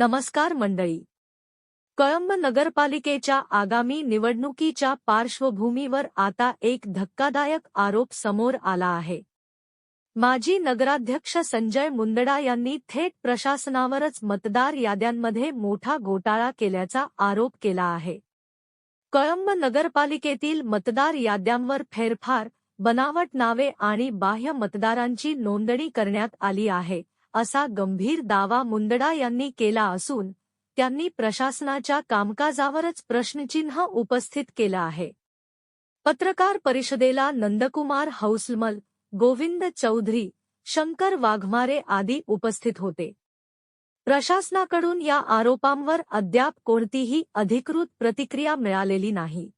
नमस्कार मंडळी. कळंब नगरपालिकेच्या आगामी निवडणुकीच्या पार्श्वभूमीवर आता एक धक्कादायक आरोप समोर आला आहे. माजी नगराध्यक्ष संजय मुंदडा यांनी थेट प्रशासनावरच मतदार याद्यांमध्ये मोठा घोटाळा केल्याचा आरोप केला आहे. कळंब नगरपालिकेतील मतदार याद्यांवर फेरफार बनावट नावे आणि बाह्य मतदारांची नोंदणी करण्यात आली आहे. असा गंभीर दावा मुंदडा यांनी केला असून त्यांनी प्रशासनाच्या कामकाजावरच प्रश्नचिन्ह उपस्थित केलं आहे. पत्रकार परिषदेला नंदकुमार हौसलमल गोविंद चौधरी शंकर वाघमारे आदी उपस्थित होते. प्रशासनाकडून या आरोपांवर अद्याप कोणतीही अधिकृत प्रतिक्रिया मिळालेली नाही.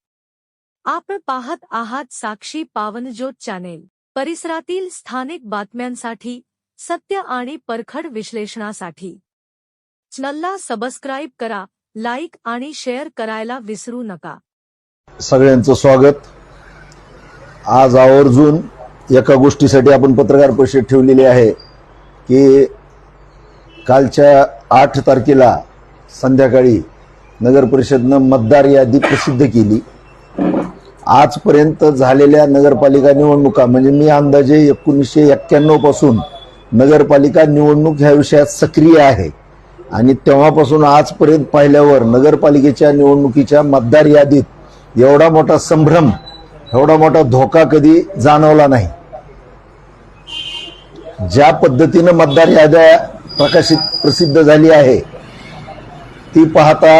आपण पाहत आहात साक्षी पावनज्योत चॅनेल. परिसरातील स्थानिक बातम्यांसाठी सत्य आणि परखड विश्लेषणासाठी. चॅनलला सबस्क्राईब करा लाईक आणि शेअर करायला विसरू नका. सगळ्यांचं स्वागत. आज आवर्जून एका गोष्टीसाठी आपण पत्रकार परिषद ठेवलेली आहे की कालच्या आठ तारखेला संध्याकाळी नगर परिषदनं मतदार यादी प्रसिद्ध केली. आजपर्यंत झालेल्या नगरपालिका निवडणुका म्हणजे मी अंदाजे एकोणीसशे एक्क्याण्णवपासून नगरपालिका निवडणूक ह्या विषयात सक्रिय आहे. आणि तेव्हापासून आजपर्यंत पाहिल्यावर नगरपालिकेच्या निवडणुकीच्या मतदार यादीत एवढा मोठा संभ्रम एवढा मोठा धोका कधी जाणवला नाही. ज्या पद्धतीनं मतदार याद्या प्रकाशित प्रसिद्ध झाली आहे ती पाहता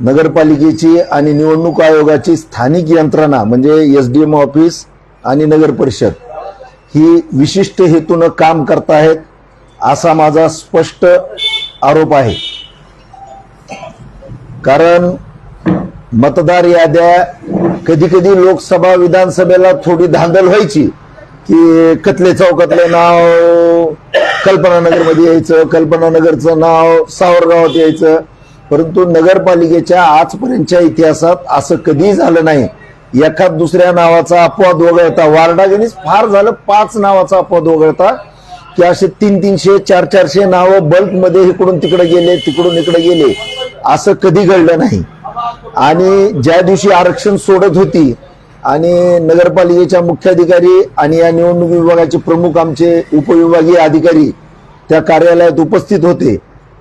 नगरपालिकेची आणि निवडणूक आयोगाची स्थानिक यंत्रणा म्हणजे एस डी एम ऑफिस आणि नगर परिषद ही विशिष्ट हेतूनं काम करतायत असा माझा स्पष्ट आरोप आहे. कारण मतदार याद्या कधी कधी लोकसभा विधानसभेला थोडी धांदल व्हायची की कतले चौकातलं नाव कल्पना नगरमध्ये यायचं कल्पना नगरचं नाव सावरगावात यायचं. परंतु नगरपालिकेच्या आजपर्यंतच्या इतिहासात असं कधीही झालं नाही. एखाद दुसऱ्या नावाचा अपवाद वगळता. वार्डागणीच फार झालं पाच नावाचा अपवाद वगळता की असे तीन तीनशे चार चारशे नावं बल्कमध्ये इकडून तिकडे गेले तिकडून इकडे गेले. असं कधी घडलं नाही. आणि ज्या दिवशी आरक्षण सोडत होती आणि नगरपालिकेच्या मुख्याधिकारी आणि या निवडणूक विभागाचे प्रमुख आमचे उपविभागीय अधिकारी त्या कार्यालयात उपस्थित होते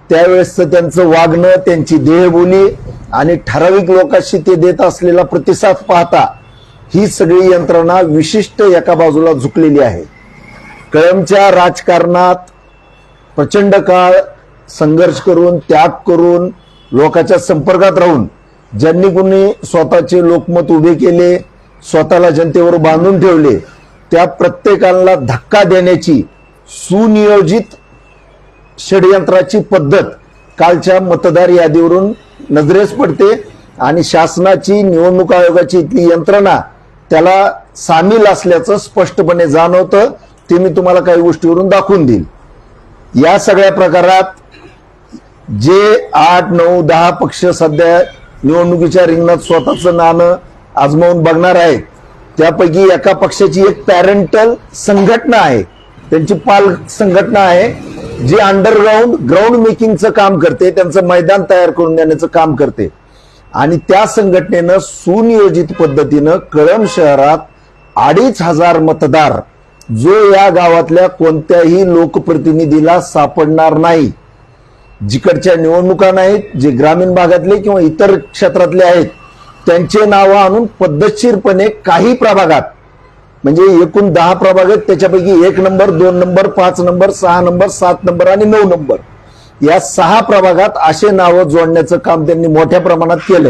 त्यावेळेस त्यांचं वागणं त्यांची देहबोली आणि ठराविक लोकांशी ते देत असलेला प्रतिसाद पाहता ही सगळी यंत्रणा विशिष्ट एका बाजूला झुकलेली आहे. कळमच्या राजकारणात प्रचंड काळ संघर्ष करून त्याग करून लोकांच्या संपर्कात राहून ज्यांनी कुणी स्वतःचे लोकमत उभे केले स्वतःला जनतेवर बांधून ठेवले त्या प्रत्येकाला धक्का देण्याची सुनियोजित षडयंत्राची पद्धत कालच्या मतदार यादीवरून नजरेस पडते आणि शासनाची निवडणूक आयोगाची इथली यंत्रणा त्याला सामील असल्याचं स्पष्टपणे जाणवतं. ते मी तुम्हाला काही गोष्टीवरून दाखवून देईल या सगळ्या प्रकारात जे आठ नऊ दहा पक्ष सध्या निवडणुकीच्या रिंगणात स्वतःचं नाणं आजमावून बघणार आहेत. त्यापैकी एका पक्षाची एक पॅरेंटल संघटना आहे. त्यांची पाल संघटना आहे. जी अंडरग्राऊंड ग्राउंड मेकिंगचं काम करते त्यांचं मैदान तयार करून देण्याचं काम करते. आणि त्या संघटनेनं सुनियोजित पद्धतीनं कळंब शहरात अडीच हजार मतदार जो या गावातल्या कोणत्याही लोकप्रतिनिधीला सापडणार नाही. जिकडच्या निवडणुका नाहीत जे ग्रामीण भागातले किंवा इतर क्षेत्रातले आहेत त्यांचे नावं आणून पद्धतशीरपणे काही प्रभागात म्हणजे एकूण दहा प्रभाग आहेत त्याच्यापैकी एक नंबर दोन नंबर पाच नंबर सहा नंबर सात नंबर आणि नऊ नंबर. या सहा प्रभागात असे नावं जोडण्याचं काम त्यांनी मोठ्या प्रमाणात केलंय.